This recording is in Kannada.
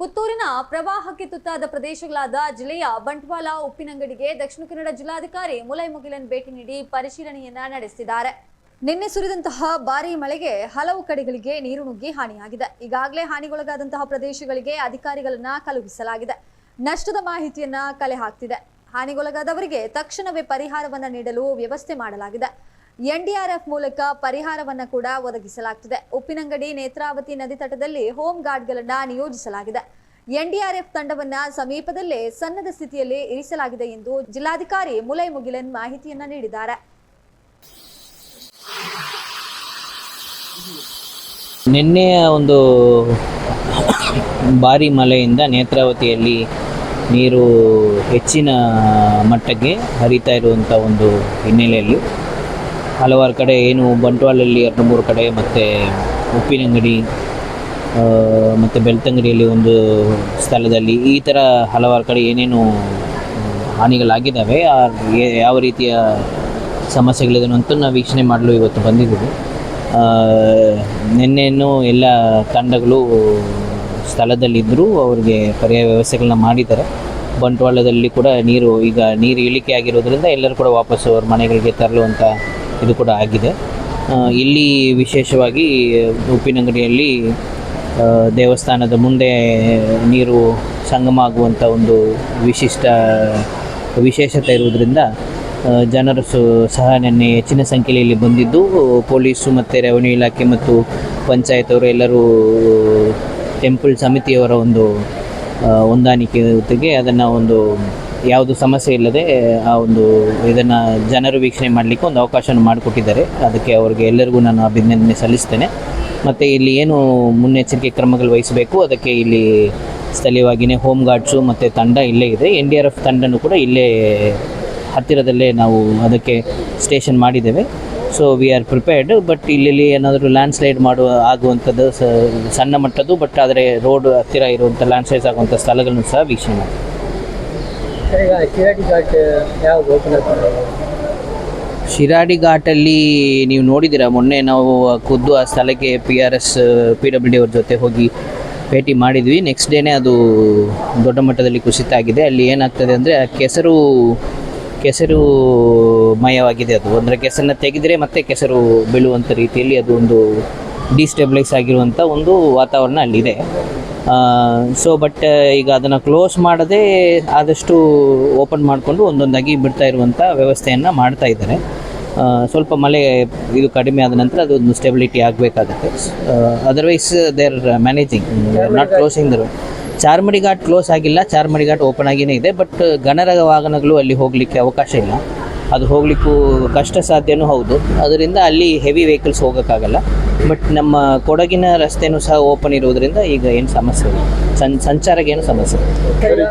ಪುತ್ತೂರಿನ ಪ್ರವಾಹಕ್ಕೆ ತುತ್ತಾದ ಪ್ರದೇಶಗಳಾದ ಜಿಲ್ಲೆಯ ಬಂಟ್ವಾಳ, ಉಪ್ಪಿನಂಗಡಿಗೆ ದಕ್ಷಿಣ ಕನ್ನಡ ಜಿಲ್ಲಾಧಿಕಾರಿ ಮುಲೈ ಮುಗಿಲನ್ ಭೇಟಿ ನೀಡಿ ಪರಿಶೀಲನೆಯನ್ನ ನಡೆಸಿದ್ದಾರೆ. ನಿನ್ನೆ ಸುರಿದಂತಹ ಭಾರೀ ಮಳೆಗೆ ಹಲವು ಕಡೆಗಳಿಗೆ ನೀರು ನುಗ್ಗಿ ಹಾನಿಯಾಗಿದೆ. ಈಗಾಗಲೇ ಹಾನಿಗೊಳಗಾದಂತಹ ಪ್ರದೇಶಗಳಿಗೆ ಅಧಿಕಾರಿಗಳನ್ನ ಕಳುಹಿಸಲಾಗಿದೆ. ನಷ್ಟದ ಮಾಹಿತಿಯನ್ನ ಕಲೆ ಹಾಕ್ತಿದೆ. ಹಾನಿಗೊಳಗಾದವರಿಗೆ ತಕ್ಷಣವೇ ಪರಿಹಾರವನ್ನ ನೀಡಲು ವ್ಯವಸ್ಥೆ ಮಾಡಲಾಗಿದೆ. ಎನ್ಡಿಆರ್ಎಫ್ ಮೂಲಕ ಪರಿಹಾರವನ್ನು ಕೂಡ ಒದಗಿಸಲಾಗ್ತಿದೆ. ಉಪ್ಪಿನಂಗಡಿ ನೇತ್ರಾವತಿ ನದಿ ತಟದಲ್ಲಿ ಹೋಮ್ ಗಾರ್ಡ್ಗಳನ್ನ ನಿಯೋಜಿಸಲಾಗಿದೆ. ಎನ್ಡಿಆರ್ಎಫ್ ತಂಡವನ್ನ ಸಮೀಪದಲ್ಲೇ ಸನ್ನದ ಸ್ಥಿತಿಯಲ್ಲಿ ಇರಿಸಲಾಗಿದೆ ಎಂದು ಜಿಲ್ಲಾಧಿಕಾರಿ ಮುಲೈ ಮುಗಿಲನ್ ಮಾಹಿತಿಯನ್ನ ನೀಡಿದ್ದಾರೆ. ನಿನ್ನೆಯ ಒಂದು ಭಾರಿ ಮಳೆಯಿಂದ ನೇತ್ರಾವತಿಯಲ್ಲಿ ನೀರು ಹೆಚ್ಚಿನ ಮಟ್ಟಕ್ಕೆ ಹರಿತಾ ಇರುವಂಥ ಒಂದು ಹಿನ್ನೆಲೆಯಲ್ಲಿ ಹಲವಾರು ಕಡೆ, ಏನು ಬಂಟ್ವಾಳಲ್ಲಿ ಎರಡು ಮೂರು ಕಡೆ, ಮತ್ತು ಉಪ್ಪಿನಂಗಡಿ ಮತ್ತು ಬೆಳ್ತಂಗಡಿಯಲ್ಲಿ ಒಂದು ಸ್ಥಳದಲ್ಲಿ ಈ ಥರ ಹಲವಾರು ಕಡೆ ಏನೇನು ಹಾನಿಗಳಾಗಿದ್ದಾವೆ ಯಾವ ರೀತಿಯ ಸಮಸ್ಯೆಗಳಿದೆ ಅಂತ ನಾವು ವೀಕ್ಷಣೆ ಮಾಡಲು ಇವತ್ತು ಬಂದಿದ್ದೀವಿ. ನಿನ್ನೆಯೂ ಎಲ್ಲ ತಂಡಗಳು ಸ್ಥಳದಲ್ಲಿದ್ದರೂ ಅವರಿಗೆ ಪರ್ಯಾಯ ವ್ಯವಸ್ಥೆಗಳನ್ನ ಮಾಡಿದ್ದಾರೆ. ಬಂಟ್ವಾಳದಲ್ಲಿ ಕೂಡ ನೀರು, ಈಗ ನೀರು ಇಳಿಕೆ ಆಗಿರೋದ್ರಿಂದ ಎಲ್ಲರೂ ಕೂಡ ವಾಪಸ್ಸು ಅವ್ರ ಮನೆಗಳಿಗೆ ತರಲುವಂಥ ಇದು ಕೂಡ ಆಗಿದೆ. ಇಲ್ಲಿ ವಿಶೇಷವಾಗಿ ಉಪ್ಪಿನಂಗಡಿಯಲ್ಲಿ ದೇವಸ್ಥಾನದ ಮುಂದೆ ನೀರು ಸಂಗಮ ಆಗುವಂಥ ಒಂದು ವಿಶಿಷ್ಟ ವಿಶೇಷತೆ ಇರುವುದರಿಂದ ಜನರು ಸಹ ನಿನ್ನೆ ಹೆಚ್ಚಿನ ಸಂಖ್ಯೆಯಲ್ಲಿ ಬಂದಿದ್ದು, ಪೊಲೀಸು ಮತ್ತು ರೆವೆನ್ಯೂ ಇಲಾಖೆ ಮತ್ತು ಪಂಚಾಯತ್ ಅವರು ಎಲ್ಲರೂ ಟೆಂಪಲ್ ಸಮಿತಿಯವರ ಒಂದು ಹೊಂದಾಣಿಕೆ ಜೊತೆಗೆ ಅದನ್ನು ಒಂದು ಯಾವುದು ಸಮಸ್ಯೆ ಇಲ್ಲದೆ, ಆ ಒಂದು ಇದನ್ನು ಜನರು ವೀಕ್ಷಣೆ ಮಾಡಲಿಕ್ಕೆ ಒಂದು ಅವಕಾಶವನ್ನು ಮಾಡಿಕೊಟ್ಟಿದ್ದಾರೆ. ಅದಕ್ಕೆ ಅವರಿಗೆ ಎಲ್ಲರಿಗೂ ನಾನು ಅಭಿನಂದನೆ ಸಲ್ಲಿಸ್ತೇನೆ. ಮತ್ತು ಇಲ್ಲಿ ಏನು ಮುನ್ನೆಚ್ಚರಿಕೆ ಕ್ರಮಗಳು ವಹಿಸಬೇಕು, ಅದಕ್ಕೆ ಇಲ್ಲಿ ಸ್ಥಳೀಯವಾಗಿಯೇ ಹೋಮ್ ಗಾರ್ಡ್ಸು ಮತ್ತು ತಂಡ ಇಲ್ಲೇ ಇದೆ. ಎನ್ ಡಿ ಆರ್ ಎಫ್ ತಂಡನೂ ಕೂಡ ಇಲ್ಲೇ ಹತ್ತಿರದಲ್ಲೇ ನಾವು ಅದಕ್ಕೆ ಸ್ಟೇಷನ್ ಮಾಡಿದ್ದೇವೆ. So we are prepared but ಇಲ್ಲಿ ಏನಾದರೂ ಲ್ಯಾಂಡ್ ಸ್ಲೈಡ್ ಮಾಡುವ, ಆಗುವಂಥದ್ದು ಸಣ್ಣ ಮಟ್ಟದ್ದು ಬಟ್ ಆದರೆ ರೋಡ್ ಹತ್ತಿರ ಇರುವಂಥ ಲ್ಯಾಂಡ್ ಸ್ಲೈಡ್ಸ್ ಆಗುವಂಥ ಸ್ಥಳಗಳನ್ನು ಸಹ ವೀಕ್ಷಣೆ ಮಾಡಿ ಈಗ ಶಿರಾಡಿ ಘಾಟಲ್ಲಿ ನೀವು ನೋಡಿದ್ದೀರಾ? ಮೊನ್ನೆ ನಾವು ಖುದ್ದು ಆ ಸ್ಥಳಕ್ಕೆ P R S P W D ಅವ್ರ ಜೊತೆ ಹೋಗಿ ಭೇಟಿ ಮಾಡಿದ್ವಿ. ನೆಕ್ಸ್ಟ್ ಡೇನೇ ಅದು ದೊಡ್ಡ ಮಟ್ಟದಲ್ಲಿ ಕುಸಿತ ಆಗಿದೆ. ಅಲ್ಲಿ ಏನಾಗ್ತದೆ ಅಂದರೆ ಕೆಸರು ಕೆಸರು ಮಯವಾಗಿದೆ ಅದು. ಅಂದರೆ ಕೆಸರನ್ನ ತೆಗೆದರೆ ಮತ್ತೆ ಕೆಸರು ಬೀಳುವಂಥ ರೀತಿಯಲ್ಲಿ ಅದು ಒಂದು ಡಿಸ್ಟೆಬ್ಲೈಸ್ ಆಗಿರುವಂಥ ಒಂದು ವಾತಾವರಣ ಅಲ್ಲಿದೆ. ಸೊ ಬಟ್ ಈಗ ಅದನ್ನು ಕ್ಲೋಸ್ ಮಾಡದೆ ಆದಷ್ಟು ಓಪನ್ ಮಾಡಿಕೊಂಡು ಒಂದೊಂದಾಗಿ ಬಿಡ್ತಾ ಇರುವಂಥ ವ್ಯವಸ್ಥೆಯನ್ನು ಮಾಡ್ತಾ ಇದ್ದಾರೆ. ಸ್ವಲ್ಪ ಮಳೆ ಇದು ಕಡಿಮೆ ಆದ ನಂತರ ಅದೊಂದು stability ಆಗಬೇಕಾಗುತ್ತೆ. Otherwise they are managing not closing there Charmadi Ghat close ಆಗಿಲ್ಲ, ಚಾರ್ಮಡಿ ಘಾಟ್ ಓಪನ್ ಆಗಿಯೇ ಇದೆ ಬಟ್ ಗಣರ ವಾಹನಗಳು ಅಲ್ಲಿ ಹೋಗಲಿಕ್ಕೆ ಅವಕಾಶ ಇಲ್ಲ. ಅದು ಹೋಗಲಿಕ್ಕೂ ಕಷ್ಟ ಸಾಧ್ಯನೂ ಹೌದು. ಅದರಿಂದ ಅಲ್ಲಿ ಹೆವಿ ವೆಹಿಕಲ್ಸ್ ಹೋಗೋಕ್ಕಾಗಲ್ಲ. ಬಟ್ ನಮ್ಮ ಕೊಡಗಿನ ರಸ್ತೆನೂ ಸಹ ಓಪನ್ ಇರುವುದರಿಂದ ಈಗ ಏನು ಸಮಸ್ಯೆ ಸಂಚಾರಕ್ಕೆ ಏನು ಸಮಸ್ಯೆ ಇಲ್ಲ.